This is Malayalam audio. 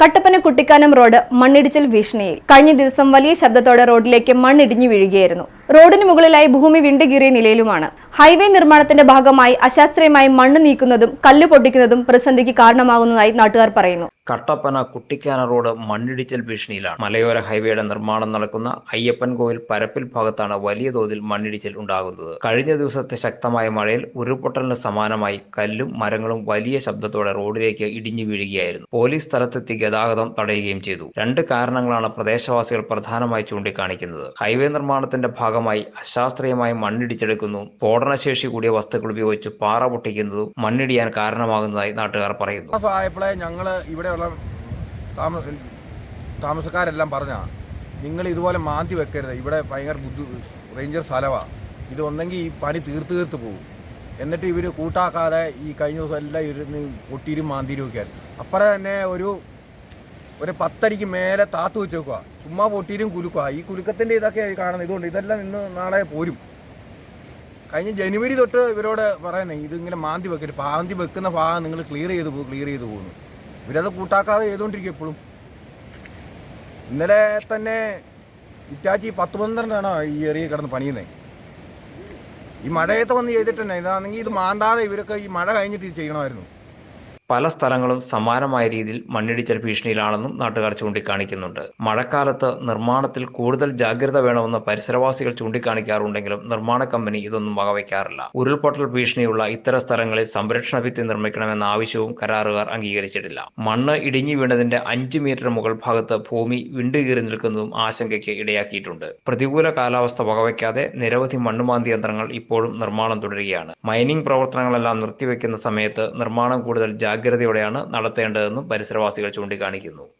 കട്ടപ്പന കുട്ടിക്കാനം റോഡ് മണ്ണിടിച്ചിൽ ഭീഷണിയിൽ. കഴിഞ്ഞ ദിവസം വലിയ ശബ്ദത്തോടെ റോഡിലേക്ക് മണ്ണിടിഞ്ഞു വീഴുകയായിരുന്നു. റോഡിന് മുകളിലായി ഭൂമി വിണ്ടുകീറിയ നിലയിലുമാണ്. ഹൈവേ നിർമ്മാണത്തിന്റെ ഭാഗമായി അശാസ്ത്രീയമായി മണ്ണ് നീക്കുന്നതും കല്ല് പൊട്ടിക്കുന്നതും പ്രതിസന്ധിക്ക് കാരണമാകുന്നതായി നാട്ടുകാർ പറയുന്നു. കട്ടപ്പന കുട്ടിക്കാന റോഡ് മണ്ണിടിച്ചിൽ ഭീഷണിയിലാണ്. മലയോര ഹൈവേയുടെ നിർമ്മാണം നടക്കുന്ന അയ്യപ്പൻ കോവിൽ പരപ്പിൽ ഭാഗത്താണ് വലിയ തോതിൽ മണ്ണിടിച്ചിൽ ഉണ്ടാകുന്നത്. കഴിഞ്ഞ ദിവസത്തെ ശക്തമായ മഴയിൽ ഉരുൾപൊട്ടലിന് സമാനമായി കല്ലും മരങ്ങളും വലിയ ശബ്ദത്തോടെ റോഡിലേക്ക് ഇടിഞ്ഞു വീഴുകയായിരുന്നു. പോലീസ് സ്ഥലത്തെത്തി ഗതാഗതം തടയുകയും ചെയ്തു. രണ്ട് കാരണങ്ങളാണ് പ്രദേശവാസികൾ പ്രധാനമായി ചൂണ്ടിക്കാണിക്കുന്നത്. ഹൈവേ നിർമ്മാണത്തിന്റെ ഭാഗമായി അശാസ്ത്രീയമായി മണ്ണിടിച്ചെടുക്കുന്നു. സ്ഫോടനശേഷി കൂടിയ വസ്തുക്കൾ ഉപയോഗിച്ച് പാറ പൊട്ടിക്കുന്നതും മണ്ണിടിയാൻ കാരണമാകുന്നതായി നാട്ടുകാർ പറയുന്നു. ഞങ്ങൾ ആയപ്പോഴേ ഇവിടെയുള്ള താമ താമസക്കാരെല്ലാം പറഞ്ഞാൽ നിങ്ങൾ ഇതുപോലെ മാന്തി വെക്കരുത്. ഇവിടെ ഭയങ്കര ബുദ്ധി റേഞ്ചർ സ്ഥലമാണ് ഇത് ഒന്നെങ്കിൽ ഈ പണി തീർത്ത് തീർത്ത് പോകും എന്നിട്ട് ഇവർ കൂട്ടാക്കാതെ ഈ കഴിഞ്ഞ ദിവസം എല്ലാം ഇരുന്ന് പൊട്ടിയിരും മാന്തിരും ഒക്കെ അപ്പുറം തന്നെ ഒരു ഒരു പത്തടിക്ക് മേലെ താത്തു വെച്ചേക്കുക ചുമ്മാ പൊട്ടിയിരും കുലുക്കുക ഈ കുലുക്കത്തിന്റെ ഇതൊക്കെ കാണുന്നത് ഇതുകൊണ്ട് ഇതെല്ലാം ഇന്ന് നാളെ പോരും. കഴിഞ്ഞ ജനുവരി തൊട്ട് ഇവരോട് പറയുന്നത് ഇതിങ്ങനെ മാന്തി വെക്കരുത്. മാന്തി വെക്കുന്ന ഭാഗം നിങ്ങൾ ക്ലിയർ ചെയ്ത് പോകും ക്ലിയർ ചെയ്ത് പോകുന്നു ഇവരത് കൂട്ടാക്കാതെ ചെയ്തുകൊണ്ടിരിക്കും എപ്പോഴും. ഇന്നലെ തന്നെ ഇറ്റാച്ചി പത്ത് പന്ത്രണ്ടാണ് ഈ ഏറിയ കിടന്ന് പണിയുന്നത് ഈ മഴയത്ത് വന്ന് ചെയ്തിട്ടുണ്ടേ ഇതാണെങ്കിൽ ഇത് മാന്താതെ ഇവരൊക്കെ ഈ മഴ കഴിഞ്ഞിട്ട് ഇത് ചെയ്യണമായിരുന്നു. പല സ്ഥലങ്ങളും സമാനമായ രീതിയിൽ മണ്ണിടിച്ചൽ ഭീഷണിയിലാണെന്നും നാട്ടുകാർ ചൂണ്ടിക്കാണിക്കുന്നുണ്ട്. മഴക്കാലത്ത് നിർമ്മാണത്തിൽ കൂടുതൽ ജാഗ്രത വേണമെന്ന് പരിസരവാസികൾ ചൂണ്ടിക്കാണിക്കാറുണ്ടെങ്കിലും നിർമ്മാണ കമ്പനി ഇതൊന്നും വകവയ്ക്കാറില്ല. ഉരുൾപൊട്ടൽ ഭീഷണിയുള്ള ഇത്തരം സ്ഥലങ്ങളിൽ സംരക്ഷണ ഭിത്തി നിർമ്മിക്കണമെന്ന ആവശ്യവും കരാറുകാർ അംഗീകരിച്ചിട്ടില്ല. മണ്ണ് ഇടിഞ്ഞു വീണതിന്റെ അഞ്ച് മീറ്റർ മുകൾ ഭാഗത്ത് ഭൂമി വിണ്ടുകീറി നിൽക്കുന്നതും ആശങ്കയ്ക്ക് ഇടയാക്കിയിട്ടുണ്ട്. പ്രതികൂല കാലാവസ്ഥ വകവയ്ക്കാതെ നിരവധി മണ്ണുമാന്തി യന്ത്രങ്ങൾ ഇപ്പോഴും നിർമ്മാണം തുടരുകയാണ്. മൈനിംഗ് പ്രവർത്തനങ്ങളെല്ലാം നിർത്തിവെക്കുന്ന സമയത്ത് നിർമ്മാണം കൂടുതൽ ജാഗ്രതയോടെയാണ് നടത്തേണ്ടതെന്നും പരിസരവാസികൾ ചൂണ്ടിക്കാണിക്കുന്നു